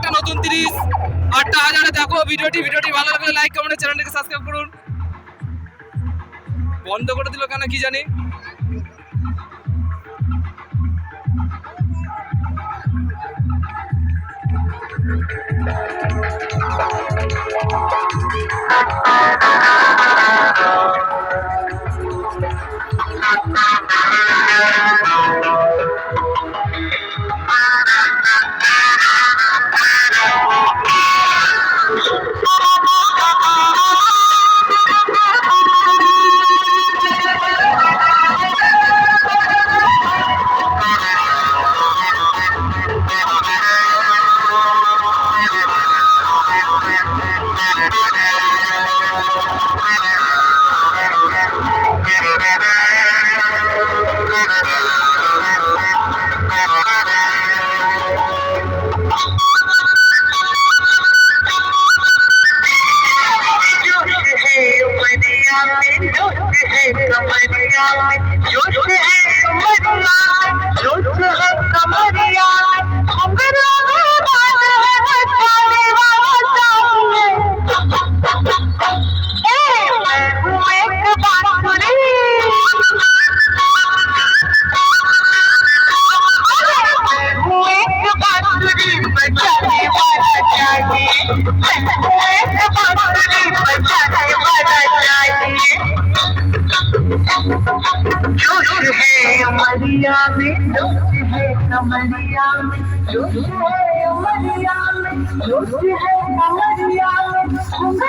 একটা নতুন তিরিশ। আটটা হাজারে দেখো ভিডিওটি। ভিডিওটি ভালো লাগলে লাইক কমেন্ট চ্যানেলটিকে সাবস্ক্রাইব করুন। বন্ধ করে দিল কেন কি জানি? जोश जोश जोश है उमरिया में जोश है कमरिया में जोश है उमरिया में जोश है कमरिया में घुंघरू में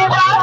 I'm